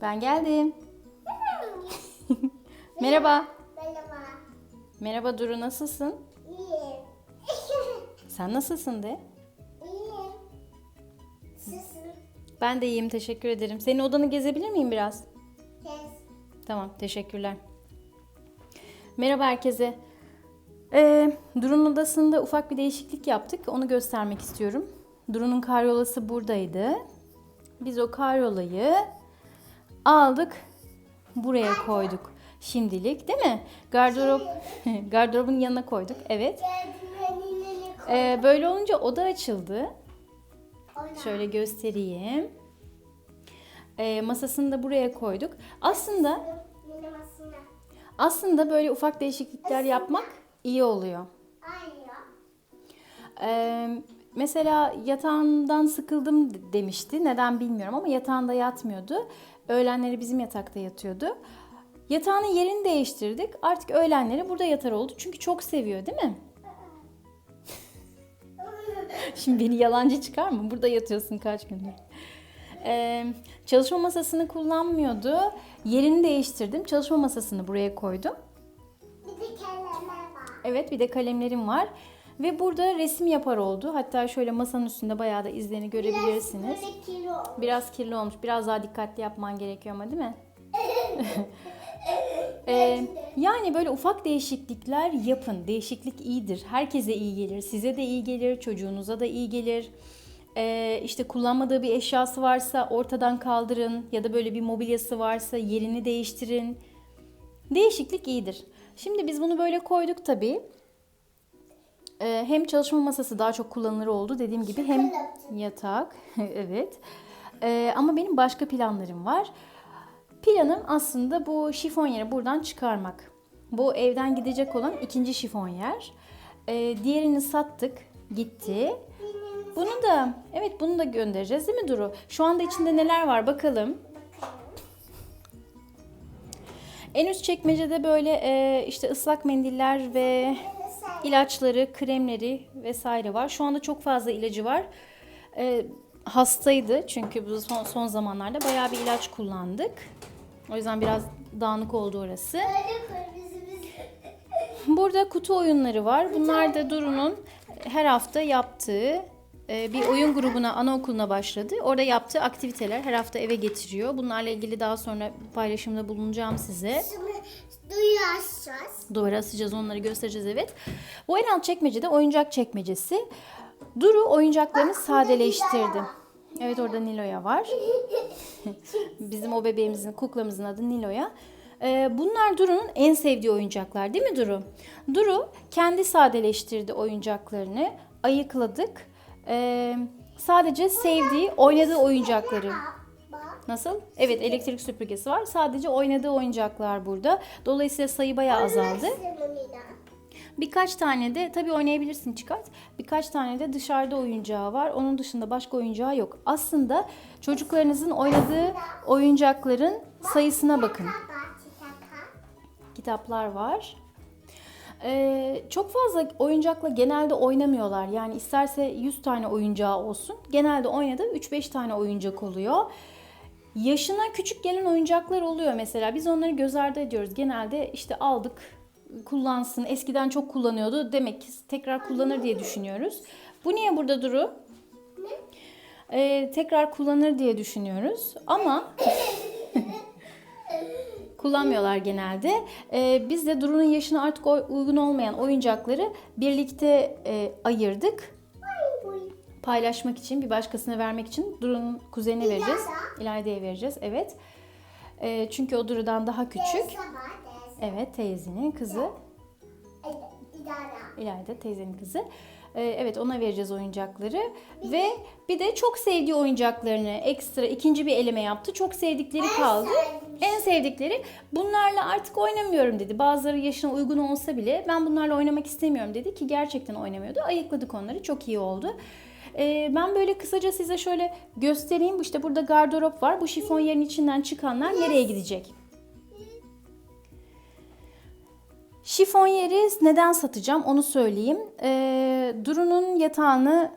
Ben geldim. Merhaba. Merhaba. Merhaba Duru nasılsın? İyiyim. Sen nasılsın de? İyiyim. Sizin Ben de iyiyim teşekkür ederim. Senin odanı gezebilir miyim biraz? kes. Tamam teşekkürler. Merhaba herkese. Ee, Duru'nun odasında ufak bir değişiklik yaptık. Onu göstermek istiyorum. Duru'nun karyolası buradaydı. Biz o karyolayı aldık. Buraya koyduk. Şimdilik değil mi? Gardırop gardırobun yanına koyduk. Evet. Ee, böyle olunca oda açıldı. Şöyle göstereyim. Ee, masasını da buraya koyduk. Aslında aslında böyle ufak değişiklikler yapmak iyi oluyor. Ee, mesela yatağından sıkıldım de- demişti. Neden bilmiyorum ama yatağında yatmıyordu. Öğlenleri bizim yatakta yatıyordu. Yatağının yerini değiştirdik. Artık öğlenleri burada yatar oldu. Çünkü çok seviyor değil mi? Şimdi beni yalancı çıkar mı? Burada yatıyorsun kaç gündür. Ee, çalışma masasını kullanmıyordu. Yerini değiştirdim. Çalışma masasını buraya koydum. Bir de kellemer var. Evet bir de kalemlerim var. Ve burada resim yapar oldu. Hatta şöyle masanın üstünde bayağı da izlerini görebilirsiniz. Böyle kilo. Biraz kirli olmuş. Biraz daha dikkatli yapman gerekiyor ama değil mi? Ee, yani böyle ufak değişiklikler yapın. Değişiklik iyidir. Herkese iyi gelir. Size de iyi gelir. Çocuğunuza da iyi gelir. Ee, işte kullanmadığı bir eşyası varsa ortadan kaldırın. Ya da böyle bir mobilyası varsa yerini değiştirin. Değişiklik iyidir. Şimdi biz bunu böyle koyduk tabii. Ee, hem çalışma masası daha çok kullanılır oldu dediğim gibi hem yatak evet. Ee, ama benim başka planlarım var. Planım aslında bu şifonyeri buradan çıkarmak. Bu evden gidecek olan ikinci şifonyer. Ee, diğerini sattık, gitti. Bunu da evet bunu da göndereceğiz değil mi Duru? Şu anda içinde neler var bakalım. En üst çekmecede böyle e, işte ıslak mendiller ve ilaçları, kremleri vesaire var. Şu anda çok fazla ilacı var. E, hastaydı çünkü bu son, son zamanlarda bayağı bir ilaç kullandık. O yüzden biraz dağınık oldu orası. Burada kutu oyunları var. Bunlar da Duru'nun her hafta yaptığı bir oyun grubuna, anaokuluna başladı. Orada yaptığı aktiviteler her hafta eve getiriyor. Bunlarla ilgili daha sonra paylaşımda bulunacağım size. Duyu açacağız. Duvara asacağız onları göstereceğiz evet. Bu en alt çekmecede oyuncak çekmecesi. Duru oyuncaklarını sadeleştirdi. Evet orada Nilo'ya var. Bizim o bebeğimizin, kuklamızın adı Nilo'ya. Ee, bunlar Duru'nun en sevdiği oyuncaklar değil mi Duru? Duru kendi sadeleştirdi oyuncaklarını. Ayıkladık. Ee, sadece sevdiği, oynadığı oyuncakları. Nasıl? Evet elektrik süpürgesi var. Sadece oynadığı oyuncaklar burada. Dolayısıyla sayı bayağı azaldı. Birkaç tane de tabii oynayabilirsin çıkart. Birkaç tane de dışarıda oyuncağı var. Onun dışında başka oyuncağı yok. Aslında çocuklarınızın oynadığı oyuncakların sayısına bakın. Kitaplar var. Ee, çok fazla oyuncakla genelde oynamıyorlar. Yani isterse 100 tane oyuncağı olsun. Genelde oynadığı 3-5 tane oyuncak oluyor. Yaşına küçük gelen oyuncaklar oluyor mesela. Biz onları göz ardı ediyoruz. Genelde işte aldık, kullansın. Eskiden çok kullanıyordu. Demek ki tekrar kullanır diye düşünüyoruz. Bu niye burada Duru? Ee, tekrar kullanır diye düşünüyoruz. Ama kullanmıyorlar genelde. Ee, biz de Duru'nun yaşına artık uygun olmayan oyuncakları birlikte e, ayırdık. Paylaşmak için, bir başkasına vermek için Duru'nun kuzenine vereceğiz. İlayda'ya vereceğiz, evet. Ee, çünkü o Duru'dan daha küçük. Evet, teyzenin kızı. İlayda teyzenin kızı. Ee, evet ona vereceğiz oyuncakları. Ve bir de çok sevdiği oyuncaklarını ekstra ikinci bir eleme yaptı. Çok sevdikleri kaldı. En sevdikleri bunlarla artık oynamıyorum dedi. Bazıları yaşına uygun olsa bile ben bunlarla oynamak istemiyorum dedi ki gerçekten oynamıyordu. Ayıkladık onları çok iyi oldu. Ee, ben böyle kısaca size şöyle göstereyim. İşte burada gardırop var. Bu şifonyerin içinden çıkanlar nereye gidecek? Şifonyeri neden satacağım onu söyleyeyim. Ee, Duru'nun yatağını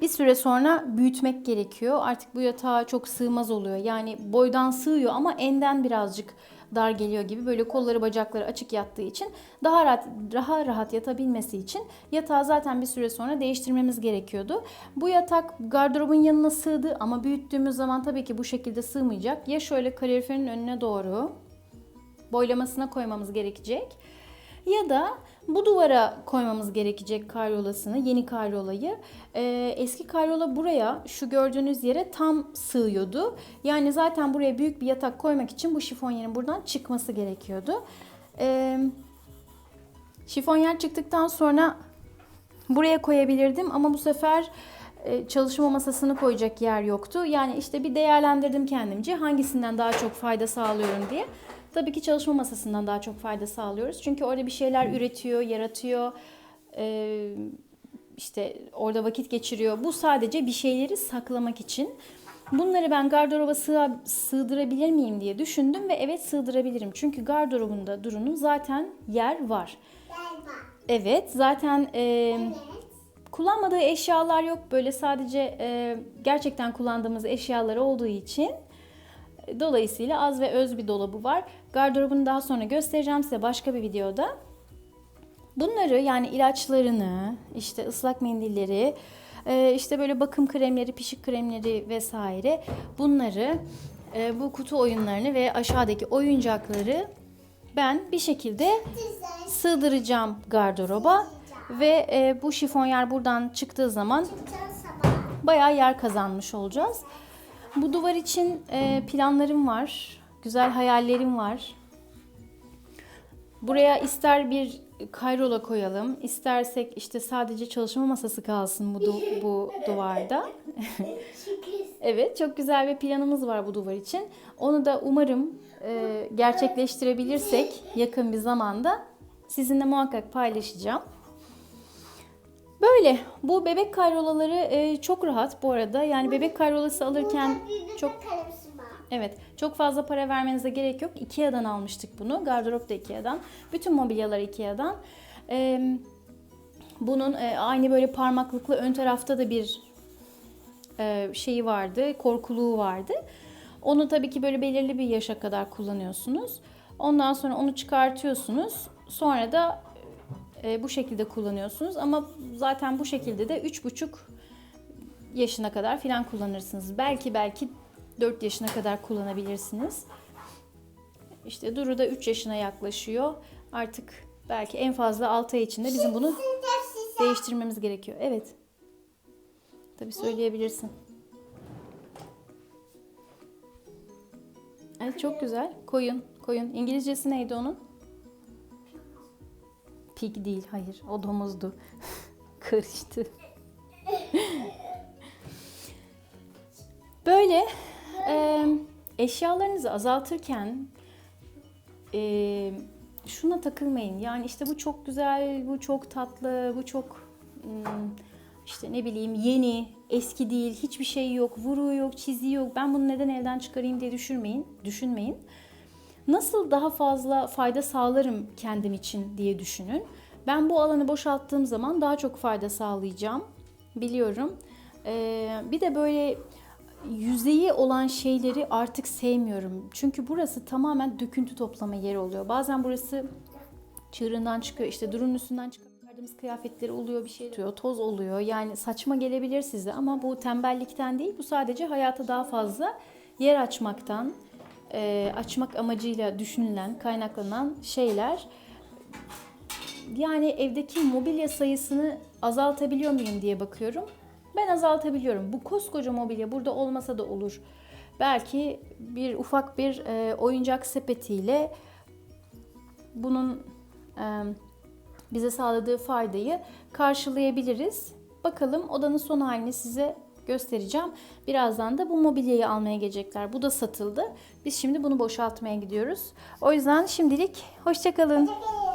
bir süre sonra büyütmek gerekiyor. Artık bu yatağa çok sığmaz oluyor. Yani boydan sığıyor ama enden birazcık dar geliyor gibi. Böyle kolları bacakları açık yattığı için daha rahat daha rahat yatabilmesi için yatağı zaten bir süre sonra değiştirmemiz gerekiyordu. Bu yatak gardırobun yanına sığdı ama büyüttüğümüz zaman tabii ki bu şekilde sığmayacak. Ya şöyle kaloriferin önüne doğru boylamasına koymamız gerekecek. Ya da bu duvara koymamız gerekecek karyolasını, yeni karyolayı. Ee, eski karyola buraya, şu gördüğünüz yere tam sığıyordu. Yani zaten buraya büyük bir yatak koymak için bu şifonyerin buradan çıkması gerekiyordu. Ee, şifonyer çıktıktan sonra buraya koyabilirdim ama bu sefer e, çalışma masasını koyacak yer yoktu. Yani işte bir değerlendirdim kendimce hangisinden daha çok fayda sağlıyorum diye. Tabii ki çalışma masasından daha çok fayda sağlıyoruz. Çünkü orada bir şeyler üretiyor, yaratıyor. Ee, işte orada vakit geçiriyor. Bu sadece bir şeyleri saklamak için. Bunları ben gardıroba sığ- sığdırabilir miyim diye düşündüm ve evet sığdırabilirim. Çünkü gardırobunda Duru'nun zaten yer var. Evet zaten e, Evet. kullanmadığı eşyalar yok. Böyle sadece e, gerçekten kullandığımız eşyaları olduğu için e, dolayısıyla az ve öz bir dolabı var. Gardırobunu daha sonra göstereceğim size başka bir videoda. Bunları yani ilaçlarını, işte ıslak mendilleri, e, işte böyle bakım kremleri, pişik kremleri vesaire bunları e, bu kutu oyunlarını ve aşağıdaki oyuncakları ben bir şekilde sığdıracağım gardıroba ve e, bu şifonyer buradan çıktığı zaman bayağı yer kazanmış olacağız. Bu duvar için e, planlarım var. Güzel hayallerim var. Buraya ister bir kayrola koyalım, istersek işte sadece çalışma masası kalsın bu du- bu duvarda. Evet, çok güzel bir planımız var bu duvar için. Onu da umarım e, gerçekleştirebilirsek yakın bir zamanda sizinle muhakkak paylaşacağım. Böyle. Bu bebek kayrolaları e, çok rahat bu arada. Yani bebek kayrolası alırken çok. Evet, çok fazla para vermenize gerek yok. Ikea'dan almıştık bunu. Gardırop da Ikea'dan. Bütün mobilyalar Ikea'dan. Ee, bunun e, aynı böyle parmaklıklı ön tarafta da bir e, şeyi vardı, korkuluğu vardı. Onu tabii ki böyle belirli bir yaşa kadar kullanıyorsunuz. Ondan sonra onu çıkartıyorsunuz. Sonra da e, bu şekilde kullanıyorsunuz. Ama zaten bu şekilde de 3,5 yaşına kadar filan kullanırsınız. Belki belki 4 yaşına kadar kullanabilirsiniz. İşte Duru da 3 yaşına yaklaşıyor. Artık belki en fazla 6 ay içinde bizim bunu değiştirmemiz gerekiyor. Evet. Tabii söyleyebilirsin. Evet çok güzel. Koyun, koyun. İngilizcesi neydi onun? Pig değil, hayır. O domuzdu. Karıştı. Böyle e, eşyalarınızı azaltırken e, şuna takılmayın. Yani işte bu çok güzel, bu çok tatlı, bu çok hmm, işte ne bileyim yeni, eski değil, hiçbir şey yok, vuruğu yok, çiziği yok. Ben bunu neden elden çıkarayım diye düşünmeyin, düşünmeyin. Nasıl daha fazla fayda sağlarım kendim için diye düşünün. Ben bu alanı boşalttığım zaman daha çok fayda sağlayacağım. Biliyorum. Ee, bir de böyle yüzeyi olan şeyleri artık sevmiyorum. Çünkü burası tamamen döküntü toplama yeri oluyor. Bazen burası çığırından çıkıyor. işte durun üstünden çıkardığımız kıyafetleri oluyor bir şey oluyor. Toz oluyor. Yani saçma gelebilir size ama bu tembellikten değil. Bu sadece hayata daha fazla yer açmaktan, e, açmak amacıyla düşünülen, kaynaklanan şeyler. Yani evdeki mobilya sayısını azaltabiliyor muyum diye bakıyorum. Ben azaltabiliyorum. Bu koskoca mobilya burada olmasa da olur. Belki bir ufak bir e, oyuncak sepetiyle bunun e, bize sağladığı faydayı karşılayabiliriz. Bakalım odanın son halini size göstereceğim. Birazdan da bu mobilyayı almaya gelecekler. Bu da satıldı. Biz şimdi bunu boşaltmaya gidiyoruz. O yüzden şimdilik hoşçakalın. Çekil.